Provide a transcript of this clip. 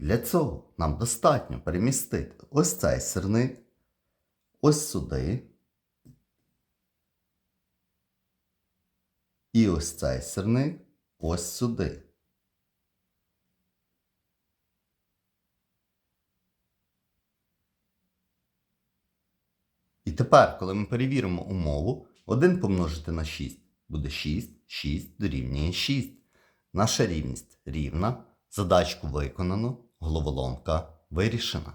Для цього нам достатньо перемістити ось цей сирник, ось сюди. І ось цей сирник ось сюди. І тепер, коли ми перевіримо умову, 1 помножити на 6 буде 6, 6 дорівнює 6. Наша рівність рівна, задачку виконано, головоломка вирішена.